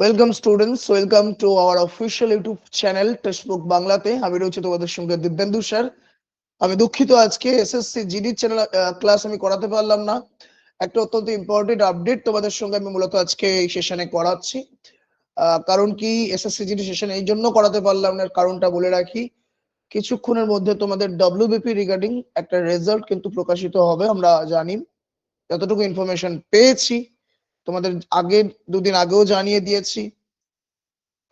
Welcome students welcome to our official YouTube channel textbook বাংলাতে আমি রয়েছে তোমাদের সঙ্গে দিব্যেন্দু স্যার। আমি দুঃখিত আজকে এসএসসি জিডি চ্যানেল ক্লাস আমি করাতে পারলাম না। একটা অত্যন্ত ইম্পর্টেন্ট আপডেট তোমাদের সঙ্গে আমি মূলত আজকে এই সেশনে করাচ্ছি। কারণ কি এসএসসি জিডি সেশন এই জন্য করাতে পারলাম না কারণটা বলে রাখি। কিছুক্ষণের মধ্যে তোমাদের ডব্লিউবিপি রিগার্ডিং একটা রেজাল্ট কিন্তু প্রকাশিত হবে, আমরা জানি। যতটুকু ইনফরমেশন পেয়েছি তোমাদের আগে দুদিন আগেও জানিয়ে দিয়েছি।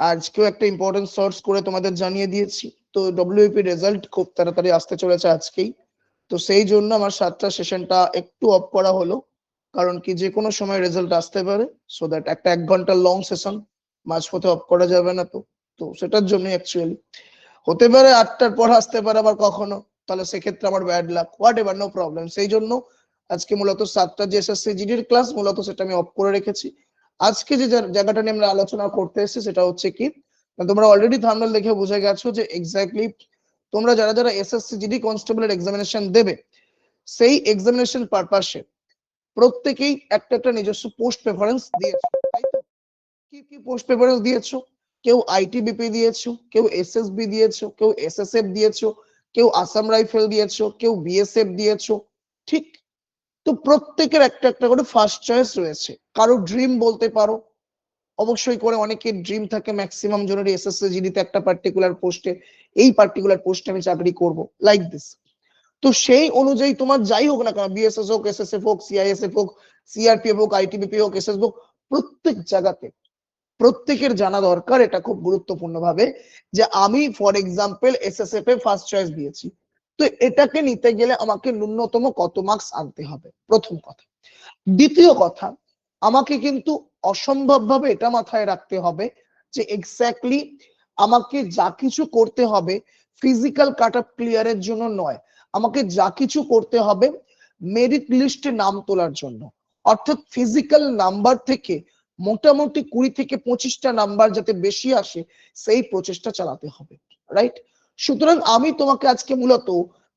আজকেও একটা ইম্পর্টেন্ট সোর্স করে তোমাদের জানিয়ে দিয়েছি। তো ডব্লিউপি রেজাল্ট খুব তাড়াতাড়ি আসতে চলেছে আজকেই। তো সেই জন্য আমার সাতটা সেশনটা একটু অফ করা হলো। কারণ কি যে কোনো সময় রেজাল্ট আসতে পারে। সো দ্যাট একটা এক ঘণ্টা লং সেশন মাঝপথে অফ করা যাবে না তো। তো সেটার জন্য অ্যাকচুয়ালি হতে পারে আটটার পর আসতে পারে আবার কখনো। তাহলে সেক্ষেত্রে আমার bad luck whatever no problem সেই জন্য আজকে মূলত সাতটা যে এসএসসি জিডির ক্লাস মূলত সেটা আমি অফ করে রেখেছি। আজকে যে জায়গাটা নিয়ে আমরা আলোচনা করতে এসেছি সেটা হচ্ছে কি তোমরা অলরেডি থামনেল দেখে বুঝে গেছো যে এক্স্যাক্টলি তোমরা যারা যারা এসএসসি জিডি কনস্টেবলের এক্সামিনেশন দেবে, সেই এক্সামিনেশন পারপাসে প্রত্যেকেই একটা একটা নিজস্ব পোস্ট প্রেফারেন্স দিয়েছ, তাই তো? কি কি পোস্ট প্রেফারেন্স দিয়েছ? কেউ আইটিবিপি দিয়েছ, কেউ এসএসবি দিয়েছ, কেউ এসএসএফ দিয়েছ, কেউ আসাম রাইফেল দিয়েছ, কেউ বিএসএফ দিয়েছ, ঠিক তো প্রত্যেকের একটা একটা করে ফার্স্ট চয়েস রয়েছে। কারও ড্রিম বলতে পারো। অবশ্যই করে অনেকের ড্রিম থাকে ম্যাক্সিমাম জনের এসএসসি জিডিতে একটা পার্টিকুলার পোস্টে এই পার্টিকুলার পোস্টে আমি চাকরি করব। লাইক দিস তো সেই অনুযায়ী তোমার যাই হোক না কেন বিএসএস হোক এসএসএফ হোক সিআইএসএফ হোক সিআরপিএফ হোক আইটিবিপি হোক এসএস হোক, প্রত্যেক জায়গাতে, প্রত্যেকের জানা দরকার এটা খুব গুরুত্বপূর্ণ ভাবে যে আমি ফর এক্সাম্পল এসএসএফ এ ফার্স্ট চয়েস দিয়েছি। তো এটাকে নিতে গেলে আমাকে ন্যূনতম কত মার্কস আনতে হবে? প্রথম কথা। দ্বিতীয় কথা, আমাকে কিন্তু অসম্ভব ভাবে এটা মাথায় রাখতে হবে যে এক্স্যাক্টলি আমাকে যা কিছু করতে হবে ফিজিক্যাল কাট আপ ক্লিয়ারের জন্য নয়। আমাকে যা কিছু করতে হবে মেরিট লিস্টে নাম তোলার জন্য। অর্থাৎ ফিজিক্যাল নাম্বার থেকে মোটামুটি কুড়ি থেকে পঁচিশটা নাম্বার যাতে বেশি আসে, সেই প্রচেষ্টা চালাতে হবে রাইট সুতরাং আমি তোমাকে আজকে মূলত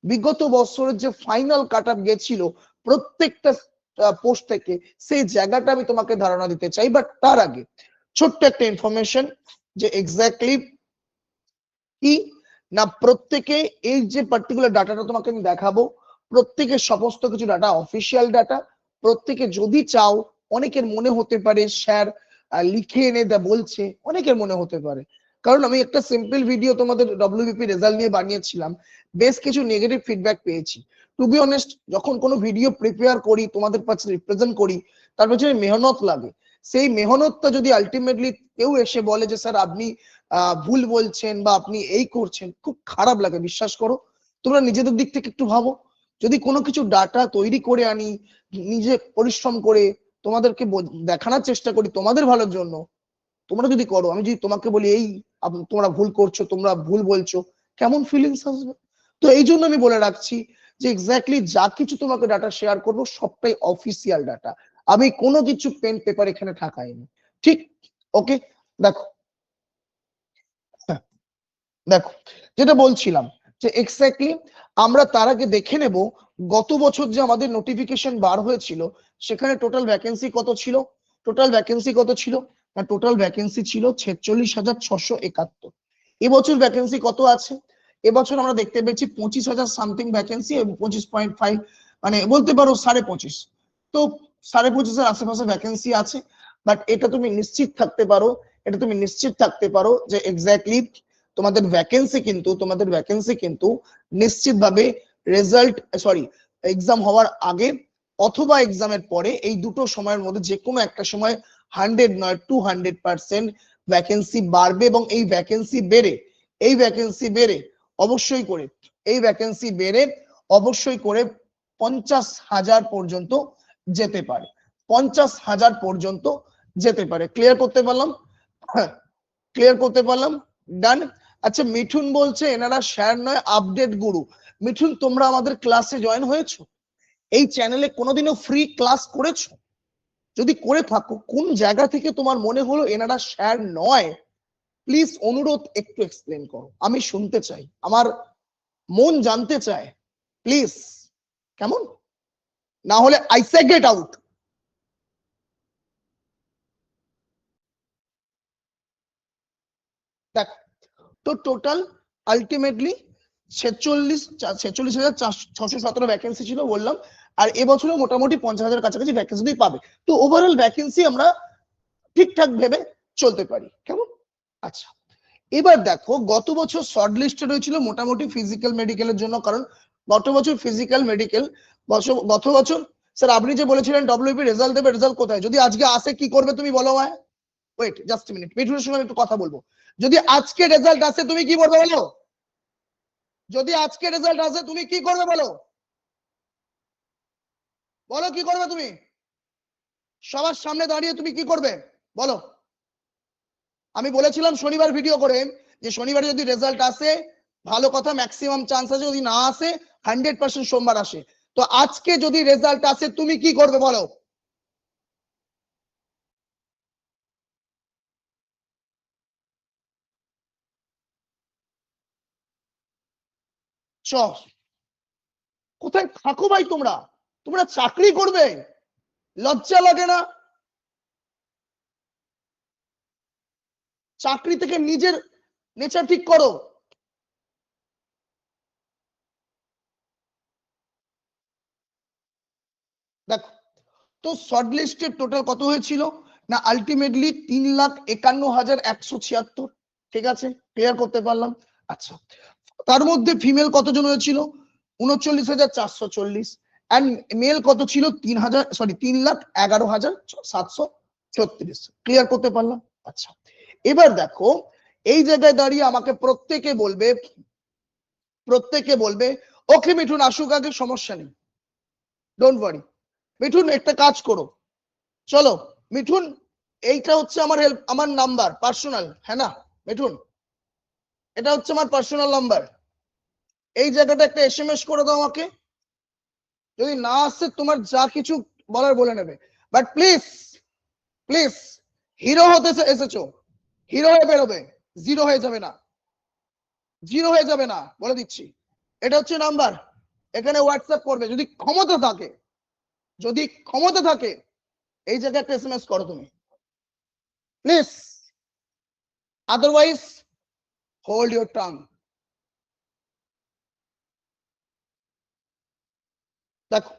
বিগত বছরের যে ফাইনাল কাট আপ গেছিল প্রত্যেকটা পোস্ট থেকে সেই জায়গাটা আমি তোমাকে ধারণা দিতে চাই। বাট তার আগে ছোট্ট একটা ইনফরমেশন যে এক্স্যাক্টলি কি? না, প্রত্যেকে এই যে পার্টিকুলার ডাটাটা তোমাকে আমি দেখাবো প্রত্যেকের সমস্ত কিছু ডাটা অফিসিয়াল ডাটা প্রত্যেকে যদি চাও, অনেকের মনে হতে পারে স্যার লিখে এনে দা বলছে, অনেকের মনে হতে পারে। কারণ আমি একটা সিম্পল ভিডিও তোমাদের ডব্লিউবিপি রেজাল্ট নিয়ে বানিয়েছিলাম, বেশ কিছু নেগেটিভ ফিডব্যাক পেয়েছি। টু বি অনেস্ট যখন কোনো ভিডিও প্রিপেয়ার করি, তোমাদের কাছে রিপ্রেজেন্ট করি, তার পেছনে মেহনত লাগে। সেই মেহনতটা যদি আলটিমেটলি কেউ এসে বলে যে, স্যার, আপনি ভুল বলছেন বা আপনি এই করছেন খুব খারাপ লাগে, বিশ্বাস করো। তোমরা নিজেদের দিক থেকে একটু ভাবো। যদি কোনো কিছু ডাটা তৈরি করে আনি, নিজে পরিশ্রম করে তোমাদেরকে দেখানোর চেষ্টা করি তোমাদের ভালোর জন্য তোমরা যদি করো আমি যদি তোমাকে বলি এই তোমরা ভুল করছ তোমরা ভুল বলছো কেমন ফিলিংস আসবে? তো এই জন্য আমি বলে রাখছি যে এক্স্যাক্টলি যা কিছু তোমাকে ডাটা শেয়ার করব সবটাই অফিসিয়াল ডাটা আমি কোনো কিছু পেন পেপার এখানে ঠাকাইনি। ঠিক? ওকে দেখো। হ্যাঁ, দেখো। যেটা বলছিলাম যে এক্স্যাক্টলি আমরা তার আগে দেখে নেব গত বছর যে আমাদের নোটিফিকেশন বার হয়েছিল সেখানে টোটাল ভ্যাকেন্সি কত ছিল? টোটাল ভ্যাকেন্সি কত ছিল? না টোটাল ভ্যাকেন্সি ছিল ছেচল্লিশ হাজার ছশো একাত্তর। এবছর ভ্যাকেন্সি কত আছে? এবছর আমরা দেখতে পেয়েছি পঁচিশ হাজার সামথিং ভ্যাকেন্সি এবং পঁচিশ পয়েন্ট ফাইভ মানে বলতে পারো সাড়ে পঁচিশ। তো সাড়ে পঁচিশের আশেপাশে ভ্যাকেন্সি আছে বাট এটা তুমি নিশ্চিত থাকতে পারো, এটা তুমি নিশ্চিত থাকতে পারো যে এক্স্যাক্টলি তোমাদের ভ্যাকেন্সি কিন্তু, তোমাদের ভ্যাকেন্সি কিন্তু নিশ্চিতভাবে রেজাল্ট সরি এক্সাম হওয়ার আগে অথবা এক্সামের পরে এই দুটো সময়ের মধ্যে যে কোনো একটা সময় হান্ড্রেড নয়, টু হান্ড্রেড পার্সেন্ট ভ্যাকেন্সি বাড়বে এবং এই ভ্যাকেন্সি বেড়ে, এই ভ্যাকেন্সি বেড়ে অবশ্যই করে, এই ভ্যাকেন্সি বেড়ে অবশ্যই করে পঞ্চাশ হাজার পর্যন্ত যেতে পারে, পঞ্চাশ হাজার পর্যন্ত যেতে পারে। ক্লিয়ার করতে পারলাম? ক্লিয়ার করতে পারলাম? ডান আচ্ছা মিঠুন বলছে, এনারা স্যার নয় আপডেট গুরু মিঠুন, তোমরা আমাদের ক্লাসে জয়েন হয়েছো? এই চ্যানেলে কোনোদিনও ফ্রি ক্লাস করেছ? যদি করে থাকো, কোন জায়গা থেকে তোমার মনে হলো এনারা স্যার নয় প্লিজ অনুরোধ একটু এক্সপ্লেন করো। আমি শুনতে চাই, আমার মন জানতে চায় প্লিজ কেমন? না হলে আই সে গেট আউট দেখ, তো টোটাল আলটিমেটলি ছেচল্লিশ ছেচল্লিশ হাজার ছশো সতেরো ভ্যাকেন্সি ছিল বললাম, আর এবছরও মোটামুটি পঞ্চাশ হাজার কাছাকাছি ভ্যাকেন্সি পাবে। তো ওভারঅল ভ্যাকেন্সি আমরা ঠিকঠাক ভেবে চলতে পারি। কেমন? আচ্ছা এবার দেখো, গত বছর শর্ট লিস্টে হয়েছিল মোটামুটি ফিজিক্যাল মেডিকেলের জন্য, কারণ গত বছর ফিজিক্যাল মেডিকেল গত বছর স্যার আপনি যে বলেছিলেন ডব্লিউপি রেজাল্ট দেবে রেজাল্ট কোথায়? যদি আজকে আসে, কি করবে তুমি বলো আমায়? ওয়েট জাস্ট মিনিট মিঠুনের সঙ্গে একটু কথা বলব। যদি আজকে রেজাল্ট আসে, তুমি কি করবে বলো? যদি আজকে রেজাল্ট আসে, তুমি কি করবে বলো? বলো কি করবে তুমি? সবার সামনে দাঁড়িয়ে তুমি কি করবে? বলো। আমি বলেছিলাম শনিবার ভিডিও করে যে শনিবারে যদি রেজাল্ট আসে, ভালো কথা ম্যাক্সিমাম চান্স আছে, যদি না আসে হান্ড্রেড পার্সেন্ট সোমবার আসে। তো আজকে যদি রেজাল্ট আসে, তুমি কি করবে বলো? কোথায় থাকো ভাই তোমরা? তোমরা চাকরি করবে? লজ্জা লাগে না? চাকরি থেকে নিজের নেচার ঠিক করো। দেখো, তো শর্ট লিস্টের টোটাল কত হয়েছিল? না আলটিমেটলি তিন লাখ একান্ন হাজার একশো ছিয়াত্তর। ঠিক আছে ক্লিয়ার করতে পারলাম? আচ্ছা তার মধ্যে ফিমেল কতজন হয়েছিল? উনচল্লিশ হাজার চারশো চল্লিশ। অ্যান্ড মেল কত ছিল? তিন হাজার সরি তিন লাখ এগারো হাজার সাতশো ছত্রিশ। ক্লিয়ার করতে পারলাম? আচ্ছা। এবার দেখো, এই জায়গায় দাঁড়িয়ে আমাকে প্রত্যেকে বলবে প্রত্যেকে বলবে, ওকে মিঠুন, আসুক আগে, সমস্যা নেই। ডোন্ট ওয়ারি মিঠুন, একটা কাজ করো। চলো, মিঠুন, এইটা হচ্ছে আমার হেল্প আমার নাম্বার পার্সোনাল হ্যাঁ না? মিঠুন এটা হচ্ছে আমার পার্সোনাল নাম্বার এই জায়গাটা একটা এস এম এস করে দাও আমাকে। যদি না আসে তোমার যা কিছু বলার বলে নেবে। বাট প্লিজ প্লিজ হিরো হতে এসেছ। হিরো হয়ে বেরোবে। জিরো হয়ে যাবে না। জিরো হয়ে যাবে না, বলে দিচ্ছি। এটা হচ্ছে নাম্বার এখানে হোয়াটসঅ্যাপ করবে। যদি ক্ষমতা থাকে, যদি ক্ষমতা থাকে, এই জায়গায় একটা এসএমএস করো তুমি। Please otherwise hold your tongue দেখো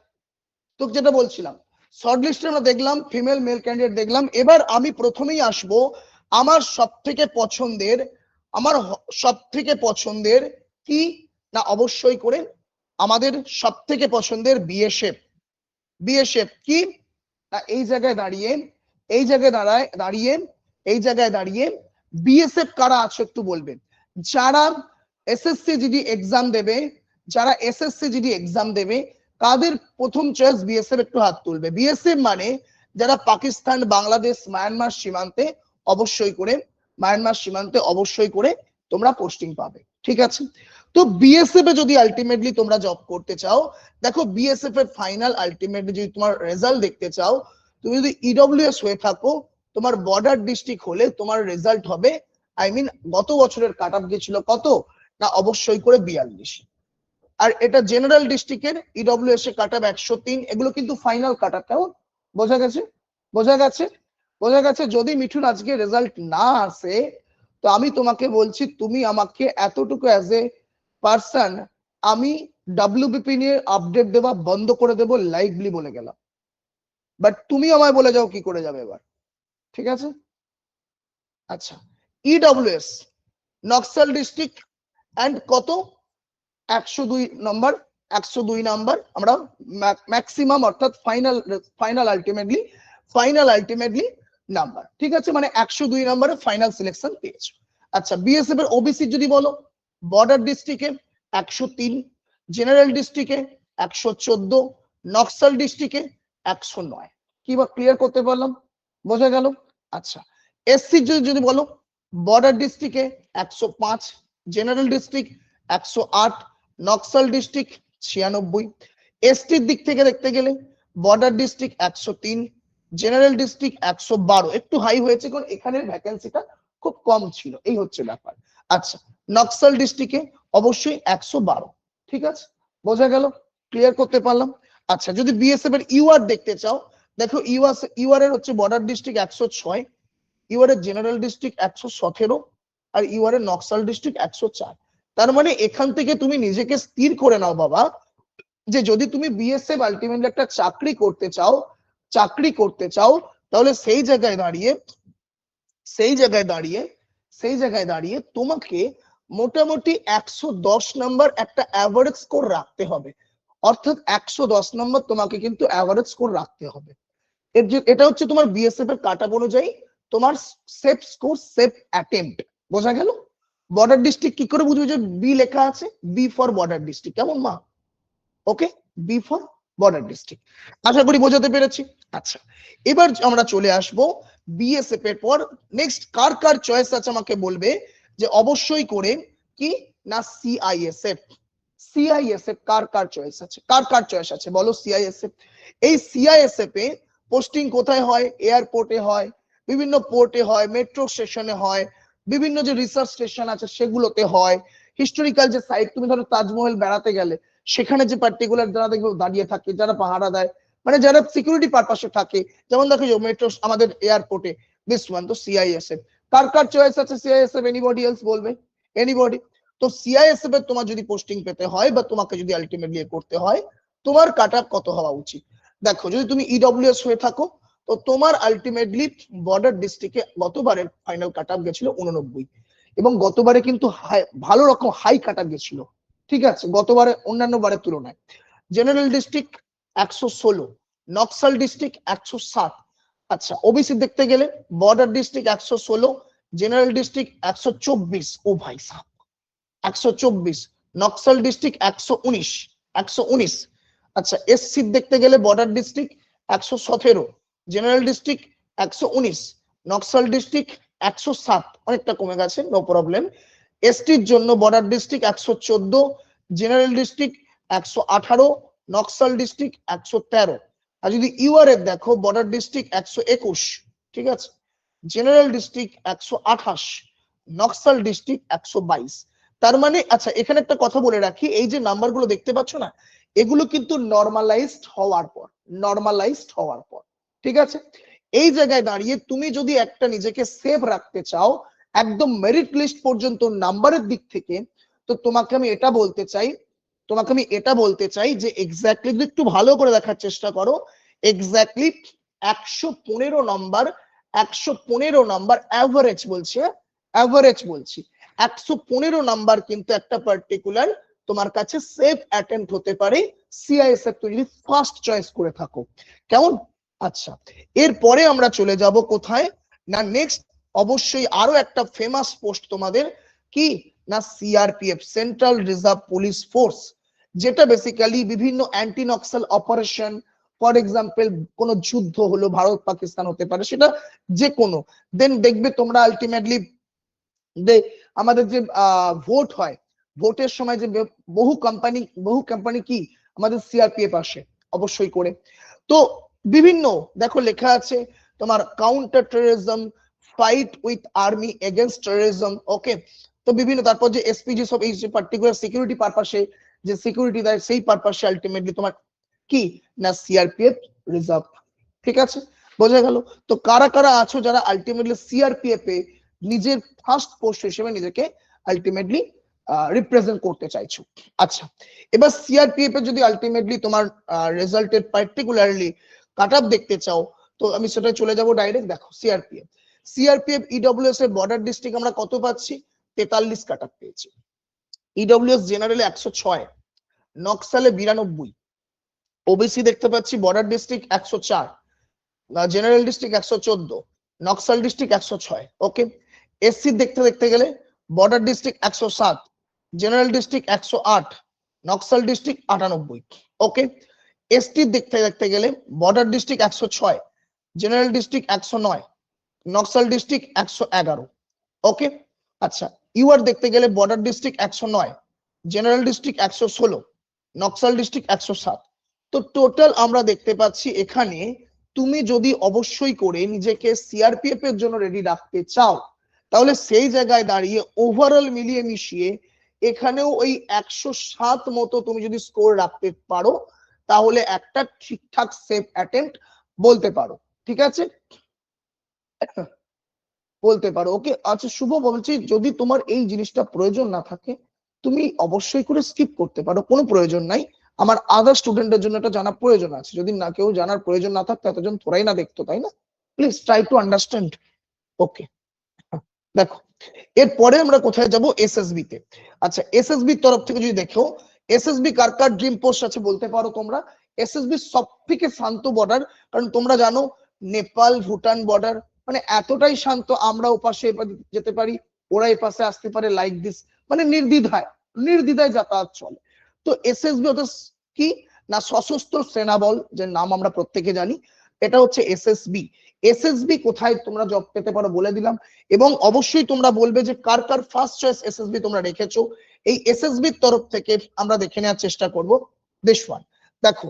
তো যেটা বলছিলাম শর্ট লিস্টে আমরা দেখলাম ফিমেল মেল ক্যান্ডিডেট দেখলাম, এবার আমি প্রথমেই আসব আমার সব থেকে পছন্দের, আমার সব থেকে পছন্দের কি? না, অবশ্যই করে আমাদের সব থেকে পছন্দের বিএসএফ বিএসএফ কি? না, এই জায়গায় দাঁড়িয়ে, এই জায়গায় দাঁড়ায়, দাঁড়িয়ে, এই জায়গায় দাঁড়িয়ে বিএসএফ কারা আছে একটু বলবেন। যারা এসএসসি জিডি এক্সাম দেবে, যারা এসএসসি জিডি এক্সাম দেবে কাদের প্রথম চয়েস বিএসএফ একটু হাত তুলবে। বিএসএফ মানে যারা পাকিস্তান, বাংলাদেশ, মায়ানমার সীমান্তে অবশ্যই করে, মায়ানমার সীমান্তে অবশ্যই করে তোমরা পোস্টিং পাবে। ঠিক আছে? তো বিএসএফ এ যদি আলটিমেটলি তোমরা জব করতে চাও, দেখো বিএসএফ এর ফাইনাল আলটিমেটলি যদি তোমার রেজাল্ট দেখতে চাও, তুমি যদি ইডব্লিউএস হয়ে থাকো, তোমার বর্ডার ডিস্ট্রিক্ট হলে তোমার রেজাল্ট হবে আই মিন গত বছরের কাট অফ গেছিল কত? না, অবশ্যই করে বিয়াল্লিশ। আর এটা জেনারেল ডিস্ট্রিক্টের ইডব্লিউএস এ কাট অফ একশো তিন, এগুলো কিন্তু ফাইনাল কাট অফ কেমন? বোঝা গেছে? বোঝা গেছে? বোঝা গেছে, যদি মিঠুন আজকে রেজাল্ট না আসে, তো আমি তোমাকে বলছি, তুমি আমাকে এতটুকু অ্যাজ এ পার্সন আমি ডাব্লিউবিপি নিয়ে আপডেট দেওয়া বন্ধ করে দেবো লাইভলি বলে গেলাম। বাট তুমি আমায় বলে যাও কি করে যাবে এবার। ঠিক আছে? আচ্ছা। ইডব্লিউএস নকসাল ডিস্ট্রিক্ট অ্যান্ড কত? একশো দুই নম্বর একশো দুই নাম্বার আমরা ম্যাক্সিমাম অর্থাৎ final final ultimately final ultimately number ঠিক আছে? মানে একশো দুই নম্বরে ফাইনাল সিলেকশন পেয়েছ। আচ্ছা বিএসএফ এর ওবিসি যদি বলো বর্ডার ডিস্ট্রিক্টে একশো তিন জেনারেল ডিস্ট্রিক্টে একশো চোদ্দ নকসাল ডিস্ট্রিক্টে একশো নয়। কি বা ক্লিয়ার করতে পারলাম? বোঝা গেল? আচ্ছা এসসি যদি বলো বর্ডার ডিস্ট্রিক্টে একশো পাঁচ জেনারেল ডিস্ট্রিক্ট একশো আট, নকসাল ডিস্ট্রিক্ট ছিয়ানব্বই। এসটির দিক থেকে দেখতে গেলে বর্ডার ডিস্ট্রিক্ট একশো তিন জেনারেল ডিস্ট্রিক্ট একশো বারো। একটু হাই হয়েছে কারণ এখানের ভ্যাকেন্সিটা খুব কম ছিল, এই হচ্ছে ব্যাপার। আচ্ছা নকসাল ডিস্ট্রিক্টে অবশ্যই একশো বারো, ঠিক আছে? বোঝা গেল? ক্লিয়ার করতে পারলাম? আচ্ছা যদি বিএসএফ এর ইউআর দেখতে চাও, দেখো ইউআর ইউআর এর হচ্ছে বর্ডার ডিস্ট্রিক্ট একশো ছয় ইউআর এর জেনারেল ডিস্ট্রিক্ট একশো সতেরো আর ইউ আর এ নকশাল ডিস্ট্রিক্ট একশো চার। তার মানে এখান থেকে তুমি নিজেকে স্থির করে নাও বাবা, যে যদি তুমি বিএসএফ আলটিমেটলি একটা চাকরি করতে চাও, চাকরি করতে চাও, তাহলে সেই জায়গায় দাঁড়িয়ে, সেই জায়গায় দাঁড়িয়ে, সেই জায়গায় দাঁড়িয়ে তোমাকে মোটামুটি একশো দশ নাম্বার একটা অ্যাভারেজ স্কোর রাখতে হবে। অর্থাৎ একশো দশ নম্বর তোমাকে কিন্তু অ্যাভারেজ স্কোর রাখতে হবে। এটা হচ্ছে তোমার বিএসএফ এর কাট অনুযায়ী তোমার সেফ স্কোর সেফ অ্যাটেম্প্ট বোঝা গেল? বর্ডার ডিস্ট্রিক্ট কি করে বুঝবে যে বি লেখা আছে? বি ফর বর্ডার ডিস্ট্রিক্ট কেমন মা? Okay B for border district আশা করি বোঝাতে পেরেছি। আচ্ছা এবার আমরা চলে আসব বিএসএফ এর পর। নেক্সট কার কার চয়েস আছে আমাকে বলবে যে অবশ্যই করে কি না সিআইএসএফ সিআইএসএফ কার কার চয়েস আছে? কার কার চয়েস আছে? বলো সিআইএসএফ এই সিআইএসএফ এ পোস্টিং কোথায় হয়? এয়ারপোর্টে হয়? বিভিন্ন পোর্টে হয় মেট্রো স্টেশনে হয়, বিভিন্ন যে রিসার্চ স্টেশন আছে সেগুলোতে হয়। হিস্টোরিক্যাল যে সাইট তুমি ধরো তাজমহল বেড়াতে গেলে, সেখানে যে পার্টিকুলার যারা দেখবে দাঁড়িয়ে থাকে, যারা পাহারা দেয় মানে যারা সিকিউরিটি পারপাসে থাকে, যেমন দেখো মেট্রো আমাদের এয়ারপোর্টে দিস ওয়ান তো সিআইএসএফ কার কার চয়েস আছে সিআইএসএফ এনিবডি এলস বলবে? এনিবডি তো সিআইএসএফ এর তোমার যদি পোস্টিং পেতে হয় বা তোমাকে যদি আলটিমেটলি করতে হয়, তোমার কাট কত হওয়া উচিত? দেখো, যদি তুমি ইডব্লিউএস হয়ে থাকো তো তোমার আলটিমেটলি বর্ডার ডিস্ট্রিক্টে গতবারের ফাইনাল কাট আপ গেছিল উননব্বই এবং গতবারে কিন্তু ভালো রকম হাই কাট আপ গেছিল। ঠিক আছে, গতবারে, অন্যান্য বারের তুলনায়। জেনারেল ডিস্ট্রিক্ট একশো ষোলো, নকসাল ডিস্ট্রিক্ট একশো সাত। আচ্ছা ওবিসি দেখতে গেলে বর্ডার ডিস্ট্রিক্ট একশো ষোলো জেনারেল ডিস্ট্রিক্ট একশো চব্বিশ। ও ভাই সাহ একশো চব্বিশ, নকসাল ডিস্ট্রিক্ট একশো উনিশ একশো উনিশ। আচ্ছা এসসি দেখতে গেলে বর্ডার ডিস্ট্রিক্ট একশো সতেরো জেনারেল ডিস্ট্রিক্ট একশো উনিশ নকসাল ডিস্ট্রিক্ট একশো সাত, অনেকটা কমে গেছে নো প্রবলেম এসটির জন্য বর্ডার ডিস্ট্রিক্ট একশো চোদ্দ জেনারেল ডিস্ট্রিক্ট একশো আঠারো নকসাল ডিস্ট্রিক্ট একশো তেরো। আর যদি ইউআরএফ দেখো বর্ডার ডিস্ট্রিক্ট একশো একুশ, ঠিক আছে? জেনারেল ডিস্ট্রিক্ট একশো আঠাশ নকসাল ডিস্ট্রিক্ট একশো বাইশ। তার মানে আচ্ছা এখানে একটা কথা বলে রাখি, এই যে নাম্বারগুলো দেখতে পাচ্ছ না, এগুলো কিন্তু নর্মালাইজড হওয়ার পর নর্মালাইজড হওয়ার পর। ঠিক আছে? এই জায়গায় দাঁড়িয়ে তুমি যদি একটা নিজেকে সেভ রাখতে চাও, একদম মেরিট লিস্ট পর্যন্ত নাম্বারের দিক থেকে, তো তোমাকে আমি এটা বলতে চাই, তোমাকে আমি এটা বলতে চাই যে এক্স্যাক্টলি যদি একটু ভালো করে দেখার চেষ্টা করো এক্স্যাক্টলি একশো পনেরো নম্বর একশো পনেরো নম্বর অ্যাভারেজ বলছি অ্যাভারেজ বলছি। একশো পনেরো নাম্বার কিন্তু একটা পার্টিকুলার তোমার কাছে সেফ অ্যাটেম্প হতে পারে সিআইএসএফ তুমি যদি ফার্স্ট চয়েস করে থাকো। কেমন? আচ্ছা এরপরে আমরা চলে যাব কোথায়? না নেক্সট অবশ্যই আরও একটা ফেমাস পোস্ট তোমাদের কি? না CRPF central reserve police force যেটা বেসিক্যালি বিভিন্ন anti Naxal operation for example কোন যুদ্ধ হলো, ভারত পাকিস্তান হতে পারে, সেটা যে কোনো দেন দেখবে তোমরা আলটিমেটলি আমাদের যে ভোট হয় ভোটের সময় যে বহু কোম্পানি বহু কোম্পানি কি? আমাদের সিআরপিএফ আসে, অবশ্যই করে। তো বিভিন্ন, দেখো লেখা আছে তোমার counter terrorism fight with army against terrorism okay তো বিভিন্ন, তারপর যে এসপিজি সব, এই পার্টিকুলার সিকিউরিটি পারপাসে যে সিকিউরিটি দেয়, সেই পারপাসে আলটিমেটলি তোমার কি? না সিআরপিএফ রিজার্ভ ঠিক আছে? বোঝা গেল? তো কারা কারা আছো যারা আলটিমেটলি সিআরপিএফ এ নিজের ফার্স্ট পোস্ট হিসেবে নিজেকে আলটিমেটলি রিপ্রেজেন্ট করতে চাইছো। আচ্ছা এবার সিআরপিএফ এ যদি আলটিমেটলি তোমার রেজাল্টের পার্টিকুলারলি কাট আপ দেখতে চাও, তো আমি সেটা চলে যাব ডাইরেক্ট দেখো সিআরপিএফ সিআরপিএফ ইডব্লিউএস এর বর্ডার ডিস্ট্রিক্ট আমরা কত পাচ্ছি? তেতাল্লিশ কাট আপ পেয়েছি ইডব্লিউএস জেনারেলে একশো ছয় নকসালে বিরানব্বই ওবিসি দেখতে পাচ্ছি বর্ডার ডিস্ট্রিক্ট একশো চার জেনারেল ডিস্ট্রিক্ট একশো চোদ্দ, নকশাল ডিস্ট্রিক্ট একশো ছয় ওকে এসসি দেখতে দেখতে গেলে বর্ডার ডিস্ট্রিক্ট একশো সাত জেনারেল ডিস্ট্রিক্ট একশো আট নকসাল ডিস্ট্রিক্ট আটানব্বই ওকে এসটি দেখতে দেখতে গেলে বর্ডার ডিস্ট্রিক্ট একশো ছয় জেনারেল ডিস্ট্রিক্ট একশো নয়, নকসাল ডিস্ট্রিক্ট একশো এগারো ওকে আচ্ছা ইউআর দেখতে গেলে বর্ডার ডিস্ট্রিক্ট একশো নয় জেনারেল ডিস্ট্রিক্ট একশো ষোলো, নকসাল ডিস্ট্রিক্ট একশো সাত। তো টোটাল আমরা দেখতে পাচ্ছি এখানে তুমি যদি অবশ্যই করে নিজেকে সিআরপিএফ এর জন্য রেডি রাখতে চাও, তাহলে সেই জায়গায় দাঁড়িয়ে ওভারঅল মিলিয়ে মিশিয়ে এখানেও ওই একশো সাত মতো তুমি যদি স্কোর রাখতে পারো তাহলে একটা ঠিকঠাক সেফ অ্যাটেম্প বলতে পারো, ঠিক আছে? বলতে পারো। ওকে আচ্ছা শুভ বলছি, যদি তোমার এই জিনিসটা প্রয়োজন না থাকে, তুমি অবশ্যই করে স্কিপ করতে পারো, কোনো প্রয়োজন নাই। আমার আদার স্টুডেন্টের জন্য এটা জানা প্রয়োজন আছে। যদি না, কেউ জানার প্রয়োজন না থাকতো, এতজন তোরাই না দেখতো, তাই না? Please try to understand okay, দেখো, এরপরে আমরা কোথায় যাব? এসএসবি তে। আচ্ছা এসএসবি তরফ থেকে যদি দেখো এসএসবি কার কার ড্রিম পোস্ট আছে বলতে পারো তোমরা? এসএসবি সব থেকে শান্ত বর্ডার কারণ তোমরা জানো নেপাল, ভুটান বর্ডার মানে এতটাই শান্ত, আমরা ওপাশে যেতে পারি, ওরা এপাশে আসতে পারে লাইক দিস মানে নির্দ্বিধায় নির্দ্বিধায় যাতায়াত চলে। তো এসএসবি ওটা কি? না, সশস্ত্র সেনাবল যে নাম আমরা প্রত্যেকে জানি, এটা হচ্ছে এসএসবি এসএসবি কোথায় তোমরা জব পেতে পারো বলে দিলাম, এবং অবশ্যই তোমরা বলবে যে কার কার ফার্স্ট চয়েস এসএসবি তোমরা রেখেছো এই এসএসবি তরফ থেকে আমরা দেখে নেওয়ার চেষ্টা করব দিস ওয়ান দেখো,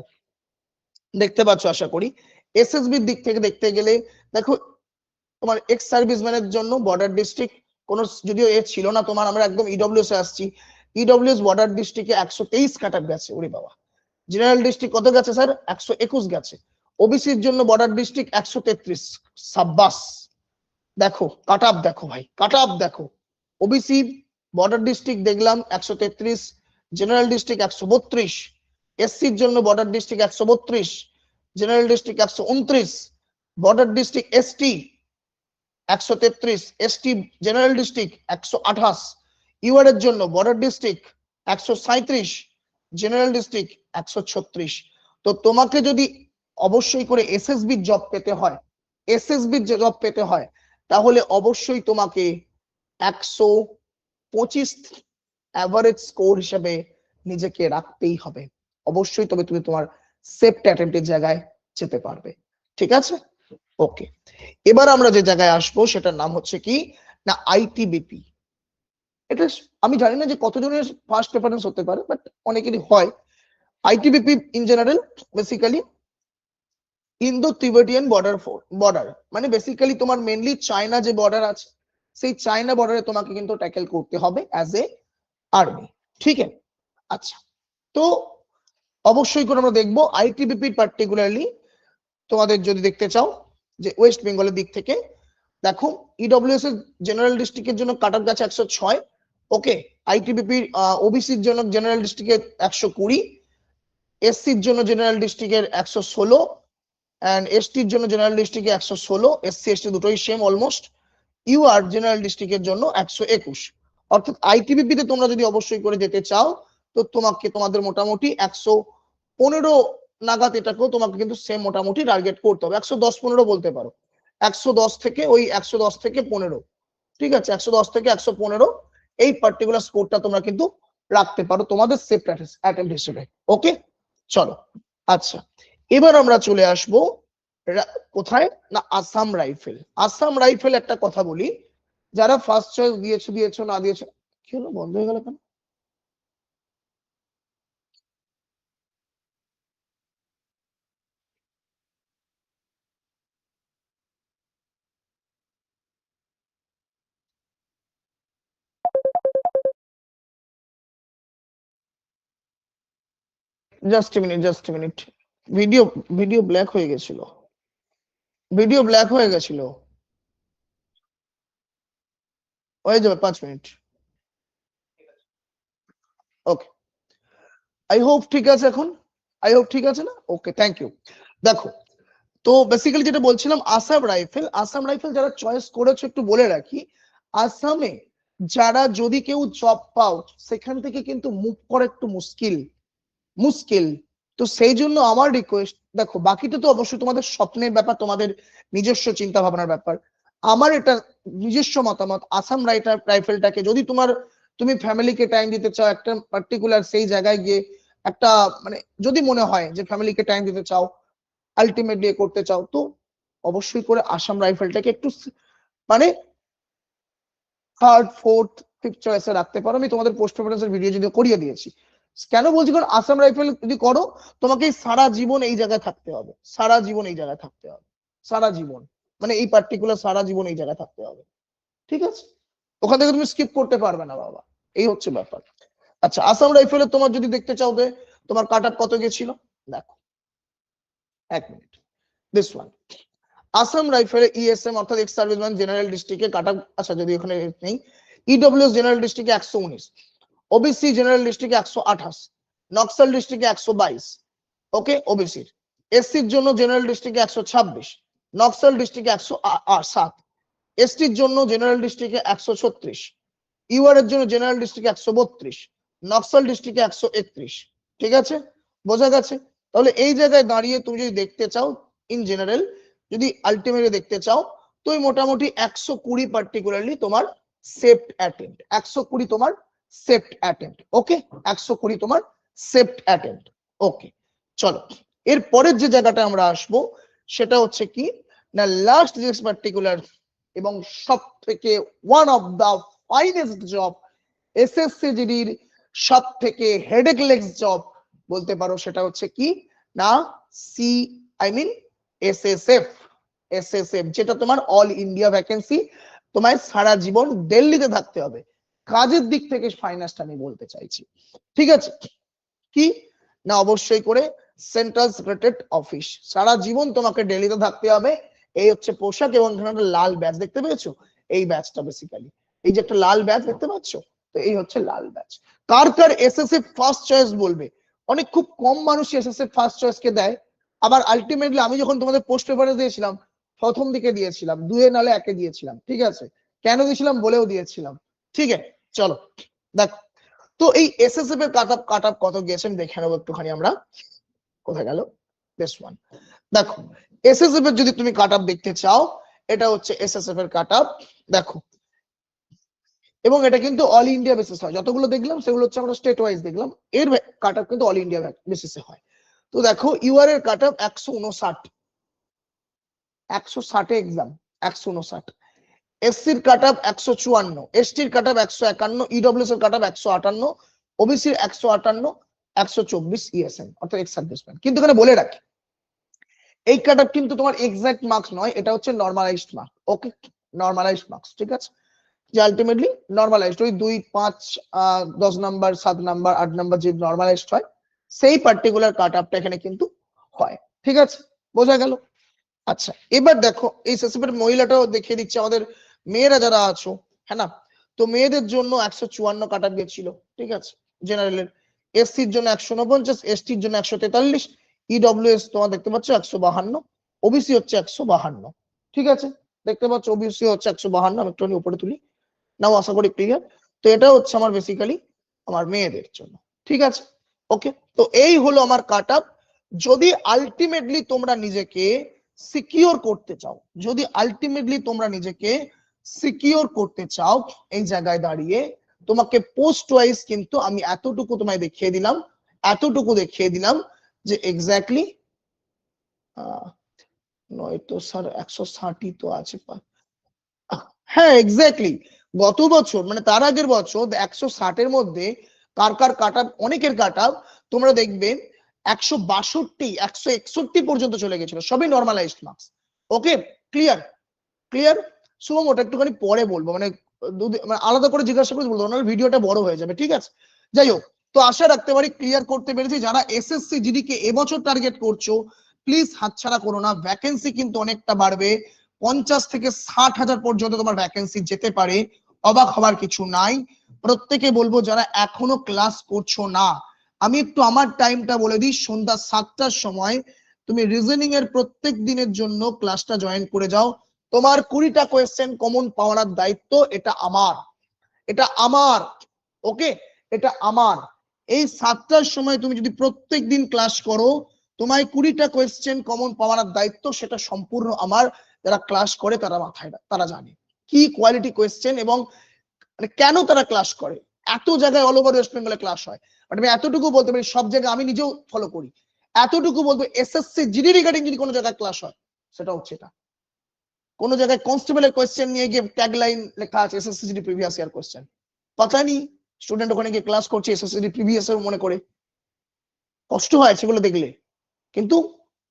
দেখতে পাচ্ছ, আশা করি। এসএসবি দিক থেকে দেখতে গেলে, দেখো, তোমার এক্স সার্ভিসম্যানের জন্য বর্ডার ডিস্ট্রিক্ট কোন যদিও এ ছিল না তোমার, আমরা একদম ইডব্লিউএস এ আসছি। ইডব্লিউএস বর্ডার ডিস্ট্রিক্টে একশো তেইশ গেছে, ওরে বাবা। জেনারেল ডিস্ট্রিক্ট কত গেছে স্যার একশো একুশ গেছে। ওবিসির জন্য বর্ডার ডিস্ট্রিক্ট একশো তেত্রিশ। সাব্বাস। দেখো কাট আপ দেখো ভাই কাট আপ দেখো। ওবিসি বর্ডার ডিস্ট্রিক্ট দেখলাম একশো তেত্রিশ জেনারেল ডিস্ট্রিক্ট একশো বত্রিশ এসসির জন্য বর্ডার ডিস্ট্রিক্ট একশো বত্রিশ জেনারেল ডিস্ট্রিক্ট একশো উনত্রিশ বর্ডার ডিস্ট্রিক্ট এসটি একশো তেত্রিশ এসটি জেনারেল ডিস্ট্রিক্ট একশো আঠাশ ইউআর এর জন্য বর্ডার ডিস্ট্রিক্ট একশো সাঁত্রিশ জেনারেল ডিস্ট্রিক্ট একশো ছত্রিশ। তো তোমাকে যদি অবশ্যই করে এসএসবি জব পেতে হয় এসএসবি জব পেতে হয়, তাহলে অবশ্যই তোমাকে একশো পঁচিশ অ্যাভারেজ স্কোর হিসেবে নিজেকে রাখতেই হবে। অবশ্যই তবে তুমি তোমার সেফট অ্যাটেম্পটের জায়গায় যেতে পারবে। ঠিক আছে? ওকে এবার আমরা যে জায়গায় আসব সেটার নাম হচ্ছে কি? না আইটিবিপি এটা আমি জানি না যে কতজনের ফার্স্ট প্রেফারেন্স হতে পারে বাট অনেকেরই হয়। ITBP in general basically Indo Tibetan border border মানে বেসিক্যালি তোমার মেনলি চায়না যে বর্ডার আছে সেই চায়না বর্ডারে তোমাকে কিন্তু ট্যাকেল করতে হবে অ্যাজ এ আর্মি ঠিক আছে? আচ্ছা তো অবশ্যই করে আমরা দেখব আইটিবিপি পার্টিকুলারলি তোমাদের যদি দেখতে চাও যে ওয়েস্ট বেঙ্গলের দিক থেকে, দেখো ইডব্লিউএস এর জেনারেল ডিস্ট্রিক্টের জন্য কাটার গাছ একশো ছয় ওকে আইটিবিপির ওবিসির জন্য জেনারেল ডিস্ট্রিক্টের একশো কুড়ি এসসির জন্য জেনারেল ডিস্ট্রিক্টের একশো ষোলো অ্যান্ড এসটির জন্য জেনারেল ডিস্ট্রিক্টে একশো ষোলো এসসি এসটি দুটোই সেম অলমোস্ট ইউআর জেনারেল ডিস্ট্রিক্টের জন্য একশো একুশ। অর্থাৎ আইটিবিপি তে তোমরা যদি অবশ্যই করে যেতে চাও, তো তোমাকে, তোমাদের মোটামুটি একশো পনেরো নাগাদ এটাকেও তোমাকে কিন্তু সেম মোটামুটি টার্গেট করতে হবে। একশো দশ পনেরো বলতে পারো। একশো দশ থেকে ওই একশো দশ থেকে পনেরো। ঠিক আছে? একশো দশ থেকে একশো পনেরো, এই পার্টিকুলার স্কোরটা তোমরা কিন্তু রাখতে পারো তোমাদের সেফ অ্যাটেম্প হিসেবে ওকে চলো। আচ্ছা। এবার আমরা চলে আসব কোথায়? না আসাম রাইফেল আসাম রাইফেল একটা কথা বলি। যারা ফার্স্ট চয়েস দিয়েছ দিয়েছ, না দিয়েছ, কি হলো, বন্ধ হয়ে গেল কেন? Just minute just minute video video black হয়ে গেছিল। ভিডিও ব্ল্যাক হয়ে গেছিল। হয়ে যাবে পাঁচ মিনিট। ওকে আই হোপ ঠিক আছে এখন? আই হোপ ঠিক আছে না? ওকে থ্যাংক ইউ দেখো, তো বেসিক্যালি যেটা বলছিলাম আসাম রাইফেল আসাম রাইফেল যারা চয়েস করেছ একটু বলে রাখি আসামে যারা যদি কেউ জব পাও, সেখান থেকে কিন্তু মুভ করা একটু মুশকিল। মুশকিল। তো সেই জন্য আমার রিকোয়েস্ট দেখো, বাকিটা তো অবশ্যই তোমাদের স্বপ্নের ব্যাপার, তোমাদের নিজস্ব চিন্তা ভাবনার ব্যাপার। আমার এটা নিজস্ব মতামত, আসাম রাইটার রাইফেলটাকে যদি তোমার, তুমি ফ্যামিলিকে টাইম দিতে চাও, একটা পার্টিকুলার সেই জায়গায় গিয়ে একটা মানে যদি মনে হয় যে ফ্যামিলিকে টাইম দিতে চাও আলটিমেটলি করতে চাও, তো অবশ্যই করে আসাম রাইফেলটাকে একটু মানে থার্ড ফোর্থ ফিফথ চয়েসে রাখতে পারো। আমি তোমাদের পোস্ট প্রেফারেন্সের ভিডিও যদি করিয়ে দিয়েছি। কেন বলছি কারণ আসাম রাইফেল যদি করো, তোমাকে সারা জীবন এই জায়গায় থাকতে হবে। সারা জীবন এই জায়গায় থাকতে হবে। সারা জীবন। মানে এই পার্টিকুলার সারা জীবন এই জায়গায় থাকতে হবে। ঠিক আছে? ওখান থেকে তুমি স্কিপ করতে পারবে না, বাবা। এই হচ্ছে ব্যাপার। আচ্ছা আসাম রাইফেলের তোমার যদি দেখতে চাও যে, তোমার কাট কত গেছিল? দেখো। এক minute this one Assam rifle ESM অর্থাৎ এক্স সার্ভিসম্যান জেনারেল ডিস্ট্রিক্টে কাটা আচ্ছা যদি ওখানে নেই ইডব্লিউএস জেনারেল ডিস্ট্রিক্টে একশো উনিশ। ওবিসি জেনারেল ডিস্ট্রিক্টে একশো আঠাশ নক্সাল ডিস্ট্রিক্টে একশো বাইশ ওকে ওবিসির এসসির জন্য জেনারেল ডিস্ট্রিক্টে একশো ছাব্বিশ নক্সাল ডিস্ট্রিক্টে একশো সাত এসটির জন্য জেনারেল ডিস্ট্রিক্টে একশো ছত্রিশ ইউআর এর জন্য জেনারেল ডিস্ট্রিক্টে একশো বত্রিশ নক্সাল ডিস্ট্রিক্টে একশো একত্রিশ, ঠিক আছে? বোঝা গেছে? তাহলে এই জায়গায় দাঁড়িয়ে তুমি যদি দেখতে চাও ইন জেনারেল যদি আলটিমেটলি দেখতে চাও তো ওই মোটামুটি একশো কুড়ি পার্টিকুলারলি তোমার সেফট অ্যাটেম্প একশো কুড়ি তোমার সেফট অ্যাটেম্প ওকে? একশো কুড়ি তোমার সেফট অ্যাটেম্প ওকে? চলো, এর পরের যে জায়গাটা আমরা আসব, সেটা হচ্ছে কি? না লাস্ট যে পার্টিকুলার এবং সব থেকে one of the finest job SSC জিডির সব থেকে হেডেক লেগস জব বলতে পারো, সেটা হচ্ছে কি? না C I mean SSF SSF যেটা তোমার অল ইন্ডিয়া ভ্যাকেন্সি তোমায় সারা জীবন দিল্লিতে থাকতে হবে। কাজের দিক থেকে ফাইন্যান্সটা আমি বলতে চাইছি। ঠিক আছে? কি? না, অবশ্যই করে সেন্ট্রাল সিক্রেটেড অফিস সারা জীবন তোমাকে দিল্লিতে থাকতে হবে। এই হচ্ছে পোশাক এবং এখানে লাল ব্যাচ দেখতে পেয়েছ? এই ব্যাচটা বেসিক্যালি এই যে একটা লাল ব্যাচ দেখতে পাচ্ছ? তো এই হচ্ছে লাল ব্যাচ কার কার এসএসএফ ফার্স্ট চয়েস বলবে? অনেক খুব কম মানুষ এসএসএফ ফার্স্ট চয়েস কে দেয়। আবার আলটিমেটলি আমি যখন তোমাদের পোস্ট পেপারে দিয়েছিলাম, প্রথম দিকে দিয়েছিলাম, দুয়ে নালে একে দিয়েছিলাম। ঠিক আছে? কেন দিয়েছিলাম? বলেও দিয়েছিলাম। ঠিক আছে? চলো, দেখো। তো এই এসএসএফ এর কাট আপ কাট আপ কত গিয়েছেন দেখে নেব একটুখানি আমরা। কোথায় গেল? দিস ওয়ান দেখো এসএসএফ এর যদি তুমি কাট আপ দেখতে চাও, এটা হচ্ছে এসএসএফ এর কাট আপ দেখো। এবং এটা কিন্তু অল ইন্ডিয়া বেসিস হয়। যতগুলো দেখলাম, সেগুলো হচ্ছে আমরা স্টেট ওয়াইজ দেখলাম। এর কাট আপ কিন্তু অল ইন্ডিয়া বেসিসে হয়। তো দেখো ইউআর এর কাট আপ একশো উনষাট। একশো ষাটে এক্সাম একশো উনষাট। এসসির কাট আপ একশো চুয়ান্ন এসটির কাট আপ একশো একান্ন ইডব্লিউএস এর কাট আপ একশো আটান্ন ওবিসির একশো আটান্ন, একশো চব্বিশ ইএসএন অর্থাৎ এক্স সার্ভিসম্যান কিন্তু এখানে বলে রাখি, এই কাট আপ কিন্তু তোমার এক্সাক্ট মার্কস নয়, এটা হচ্ছে normalised mark okay normalised marks ঠিক আছে? যে আলটিমেটলি নর্মালাইজড ওই দুই, পাঁচ দশ নাম্বার সাত নাম্বার আট নাম্বার যে নর্মালাইজড হয়, সেই পার্টিকুলার কাট আপটা এখানে কিন্তু হয়, ঠিক আছে? বোঝা গেল? আচ্ছা এবার দেখো, এই সেসিপের মহিলাটাও দেখিয়ে দিচ্ছে, আমাদের মেয়েরা যারা আছো হ্যাঁ না? তো মেয়েদের জন্য একশো চুয়ান্ন কাটা গিয়েছিল ঠিক আছে? জেনারেলের এসসির জন্য একশো উনপঞ্চাশ এসটির জন্য একশো তেতাল্লিশ ইডব্লিউএস তোমার দেখতে পাচ্ছ একশো বাহান্ন ওবিসি হচ্ছে একশো বাহান্ন, ঠিক আছে? দেখতে পাচ্ছ ওবিসি হচ্ছে একশো বাহান্ন, আমি একটুখানি উপরে তুলি। নাও, আশা করি ক্লিয়ার তো এটা হচ্ছে আমার বেসিক্যালি আমার মেয়েদের জন্য, ঠিক আছে? ওকে তো এই হলো আমার কাট আপ যদি আলটিমেটলি তোমরা নিজেকে সিকিওর করতে চাও, যদি আলটিমেটলি তোমরা নিজেকে সিকিওর করতে চাও, এই জায়গায় দাঁড়িয়ে, তোমাকে পোস্ট ওয়াইজ কিন্তু আমি এতটুকু তোমায় দেখিয়ে দিলাম, এতটুকু দেখিয়ে দিলাম যে এক্স্যাক্টলি হ্যাঁ গত বছর মানে তার আগের বছর একশো ষাটের মধ্যে কার কার কাটা, অনেকের কাটা, তোমরা দেখবে একশো বাষট্টি, একশো একষট্টি পর্যন্ত চলে সবই normalised marks okay clear clear Shubham ওটা একটুখানি পরে বলব। মানে মানে আলাদা করে জিজ্ঞাসা করে বলব নাহলে ভিডিওটা বড় হয়ে যাবে, ঠিক আছে? যাই হোক, তো আশা রাখতে পারি ক্লিয়ার করতে পেরেছি। যারা এসএসসি জিডি কে এবছর টার্গেট করছ প্লিজ হাতছাড়া করো না। ভ্যাকেন্সি কিন্তু অনেকটা বাড়বে। পঞ্চাশ থেকে ষাট হাজার পর্যন্ত তোমার ভ্যাকেন্সি যেতে পারে। অবাক হওয়ার কিছু নাই। প্রত্যেকে বলব, যারা এখনও ক্লাস করছ না, আমি একটু আমার টাইমটা বলে দিই। সন্ধ্যা সাতটার সময় তুমি রিজনিং এর প্রত্যেক দিনের জন্য ক্লাসটা জয়েন করে যাও। তোমার কুড়িটা কোয়েশ্চেন কমন পাওয়ার দায়িত্ব এটা আমার। এটা আমার ওকে এটা আমার। এই সাতটার সময় তুমি যদি প্রত্যেক দিন ক্লাস করো, তোমায় কুড়িটা কোয়েশ্চেন কমন পাওয়ার দায়িত্ব সেটা সম্পূর্ণ আমার। যারা ক্লাস করে তারা মাথায়, তারা জানে। কি কোয়ালিটি কোয়েশ্চেন এবং মানে কেন তারা ক্লাস করে? এত জায়গায় অল ওভার ওয়েস্ট বেঙ্গলে ক্লাস হয়। বাট আমি এতটুকু বলতে পারি, সব জায়গায় আমি নিজেও ফলো করি। এতটুকু বলব এসএসসি জিডি রিগার্ডিং যদি কোনো জায়গায় ক্লাস হয়, সেটা হচ্ছে এটা। কোন জায়গায় কনস্টেবলের কোয়েশ্চেন নিয়ে গিয়ে ট্যাগলাইন লেখা আছে এসএসসি প্রিভিয়াস ইয়ার কোয়েশ্চেন পাতা নেই। স্টুডেন্ট ওখানে গিয়ে ক্লাস করছে এসএসসি প্রিভিয়াস ইয়ার মনে করে। কষ্ট হয় সেগুলো দেখলে। কিন্তু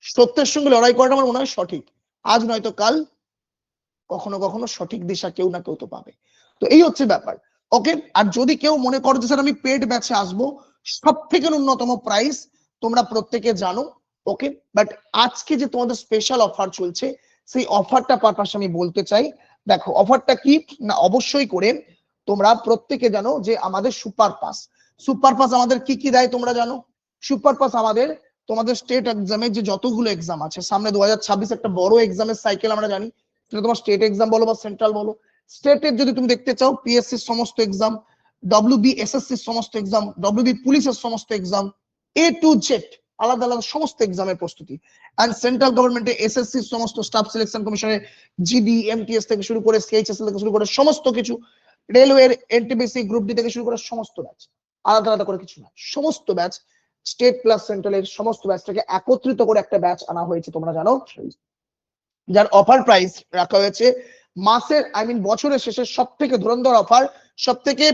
সত্যের সঙ্গে লড়াই করাটা আমার মনে হয় সঠিক। আজ নয়তো কাল কখনো কখনো সঠিক দিশা কেউ না কেউ তো পাবে। তো এই হচ্ছে ব্যাপার। ওকে আর যদি কেউ মনে করো যে, স্যার, আমি পেড ব্যাচে আসব সব থেকে ন্যূনতম প্রাইস তোমরা প্রত্যেকে জানো। ওকে বাট আজকে যে তোমাদের স্পেশাল অফার চলছে সেই অফারটা পারপাস আমি বলতে চাই, দেখো, অফারটা কি? না, অবশ্যই করে তোমরা প্রত্যেকে জানো যে আমাদের সুপার পাস। সুপার পাস আমাদের কি কি দেয় তোমরা জানো? সুপার পাস আমাদের, তোমাদের স্টেট এক্সামে যে যতগুলো এক্সাম আছে, সামনে দু হাজার ছাব্বিশ একটা বড় এক্সামের সাইকেল আমরা জানি। সেটা তোমার স্টেট এক্সাম বলো বা সেন্ট্রাল বলো। স্টেটের যদি তুমি দেখতে চাও পিএসসি সমস্ত এক্সাম ডব্লিউ ডব্লিউবি এসএসসি সমস্ত এক্সাম ডব্লিউবি পুলিশের সমস্ত এক্সাম এ টু জেড আলাদা আলাদা সমস্ত এক্সামের প্রস্তুতি। অ্যান্ড সেন্ট্রাল গভর্নমেন্টে এসএসসি সমস্ত স্টাফ সিলেকশন কমিশনের জিডি এমটিএস থেকে শুরু করে সিএইচএসএল থেকে শুরু করে সমস্ত কিছু রেলওয়ের এনটিপিসি গ্রুপ ডি থেকে শুরু করে সমস্ত ব্যাচ আলাদা আলাদা করে কিছু না, সমস্ত ব্যাচ স্টেট প্লাস সেন্ট্রালের সমস্ত ব্যাচটাকে একত্রিত করে একটা ব্যাচ আনা হয়েছে, তোমরা জানো। যার অফার প্রাইস রাখা হয়েছে মাসের আই মিন বছরের শেষে সব থেকে ধুরন্ধর অফার সব থেকে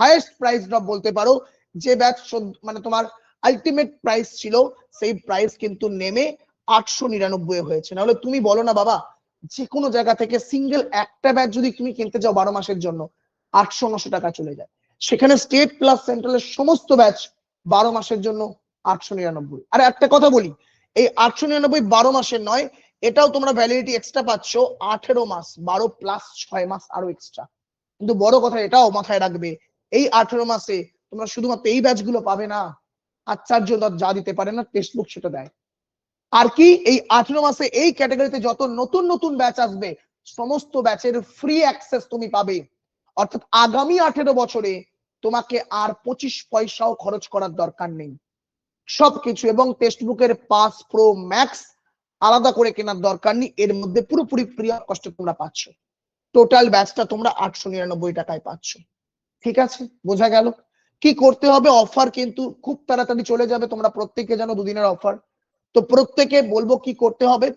হাইয়েস্ট প্রাইস ড্রপ বলতে পারো, যে ব্যাচ মানে তোমার আলটিমেট প্রাইস ছিল, সেই প্রাইস কিন্তু নেমে আটশো নিরানব্বই হয়েছে। নাহলে তুমি বলো না বাবা যে কোনো জায়গা থেকে সিঙ্গেল একটা ব্যাচ যদি তুমি কিনতে যাও বারো মাসের জন্য, আটশো নশো টাকা চলে যায়। সেখানে স্টেট প্লাস সেন্ট্রালের সমস্ত ব্যাচ বারো মাসের জন্য আটশো নিরানব্বই। আর একটা কথা বলি, এই আটশো নিরানব্বই বারো মাসের নয়, এটাও তোমরা ভ্যালিডিটি এক্সট্রা পাচ্ছ, আঠেরো মাস, বারো প্লাস ছয় মাস আরও এক্সট্রা কিন্তু বড় কথা, এটাও মাথায় রাখবে, এই আঠেরো মাসে তোমরা শুধুমাত্র এই ব্যাচগুলো পাবে না। আচার্য যা দিতে পারে না টেক্সট বুক সেটা দেয়। আর কি, এই আঠেরো মাসে এই ক্যাটাগরিতে যত নতুন নতুন ব্যাচ আসবে, সমস্ত ব্যাচের ফ্রি অ্যাক্সেস তুমি পাবে। অর্থাৎ আগামী আঠেরো বছরে তোমাকে আর পঁচিশ পয়সাও খরচ করার দরকার নেই। সবকিছু এবং টেক্সট বুকের পাস প্রো ম্যাক্স আলাদা করে কেনার দরকার নেই, এর মধ্যে পুরোপুরি ফ্রি অফ কষ্ট তোমরা পাচ্ছ। টোটাল ব্যাচটা তোমরা আটশো নিরানব্বই টাকায় পাচ্ছ। ঠিক আছে? বোঝা গেল? কি করতে হবে? অফার কিন্তু খুব তাড়াতাড়ি চলে যাবে। তোমরা প্রত্যেকে জানো দুদিনের অফার তো প্রত্যেকে বলব কি করতে হবে?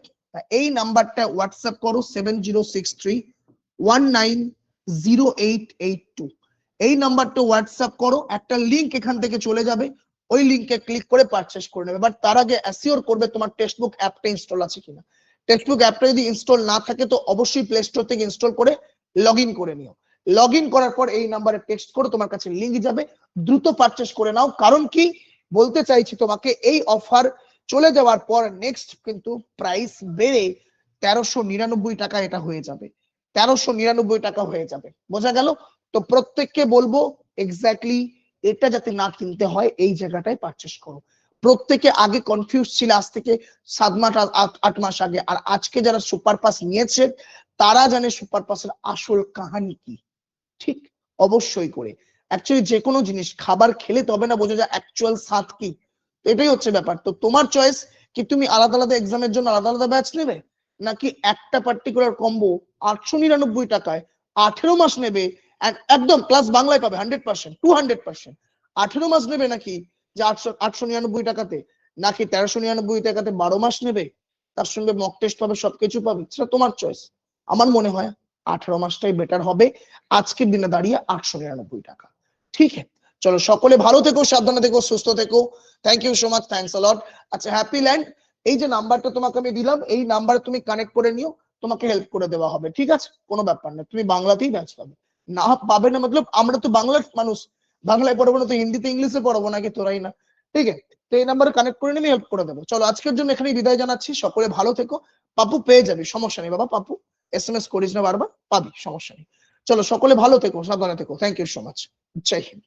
এই নাম্বারটা হোয়াটসঅ্যাপ করো seven zero six three one nine zero eight eight two এই নাম্বারটা হোয়াটসঅ্যাপ করো, একটা লিংক এখান থেকে চলে যাবে। ওই লিংকে ক্লিক করে পারচেস করে নেবে। বাট তার আগে অ্যাসিওর করবে তোমার টেক্সটবুক অ্যাপটা ইনস্টল আছে কিনা। টেক্সটবুক অ্যাপটা যদি ইনস্টল না থাকে, তো অবশ্যই প্লে স্টোর থেকে ইনস্টল করে লগ করে নিও। লগ ইন করার পর এই নাম্বারে টেক্সট করে তোমার কাছে লিঙ্ক যাবে। দ্রুত পারচেস করে নাও। কারণ কি? বলতে চাইছি তোমাকে, এই অফার চলে যাওয়ার পর নেক্সট কিন্তু প্রাইস বেড়ে তেরোশো নিরানব্বই টাকা এটা হয়ে যাবে। তেরোশো নিরানব্বই টাকা হয়ে যাবে। বোঝা গেল? তো প্রত্যেককে বলব এক্স্যাক্টলি এটা যাতে না কিনতে হয়, এই জায়গাটায় পারচেস করো। প্রত্যেকে আগে কনফিউজ ছিল আজ থেকে সাত মাস আট- মাস আগে। আর আজকে যারা সুপার পাস নিয়েছে, তারা জানে সুপার আসল কাহানি কি? ঠিক অবশ্যই করে। অ্যাকচুয়ালি যে কোনো জিনিস, খাবার খেলে তবে না বোঝা যায় অ্যাকচুয়াল স্বাদ কি। এটাই হচ্ছে ব্যাপার। তো তোমার চয়েস কি তুমি আলাদা আলাদা এক্সামের জন্য আলাদা আলাদা ব্যাচ নেবে? নাকি একটা পার্টিকুলার কম্বো আটশো নিরানব্বই টাকায় আঠেরো মাস নেবে একদম ক্লাস বাংলায় পাবে hundred percent to hundred percent আঠেরো মাস নেবে নাকি যে আটশো আটশো নিরানব্বই টাকাতে? নাকি তেরোশো নিরানব্বই টাকাতে বারো মাস নেবে? তার সঙ্গে মক টেস্ট পাবে, সবকিছু পাবে। সেটা তোমার চয়েস আমার মনে হয়। আঠারো মাসটাই বেটার হবে। আজকের দিনে দাঁড়িয়ে আটশো নিরানব্বই টাকা। ঠিক আছে? চলো সকলে ভালো থেকো, সাবধানে থেকো, সুস্থ থেকো। Thank you so much thanks a lot আচ্ছা হ্যাপি ল্যান্ড এই যে নাম্বারটা তোমাকে আমি দিলাম, এই নাম্বারে তুমি কানেক্ট করে নিও, তোমাকে হেল্প করে দেওয়া হবে, ঠিক আছে? কোনো ব্যাপার না, তুমি বাংলাতেই ব্যাচ পাবে। না পাবে না মতলব আমরা তো বাংলার মানুষ, বাংলায় পড়ব না তো হিন্দিতে ইংলিশে পড়ব নাকি তোরাই না? ঠিক আছে? তো এই নাম্বারে কানেক্ট করে নিয়ে হেল্প করে দেবো। চলো, আজকের জন্য এখানেই বিদায় জানাচ্ছি, সকলে ভালো থেকো। পাপু পেয়ে যাবে, সমস্যা নেই বাবা, পাপু। এস এম এস করিস না বারবার, পাবি, সমস্যা নেই। চলো, সকলে ভালো থেকো, সাবধানে থেকো। Thank you so much Jai Hind.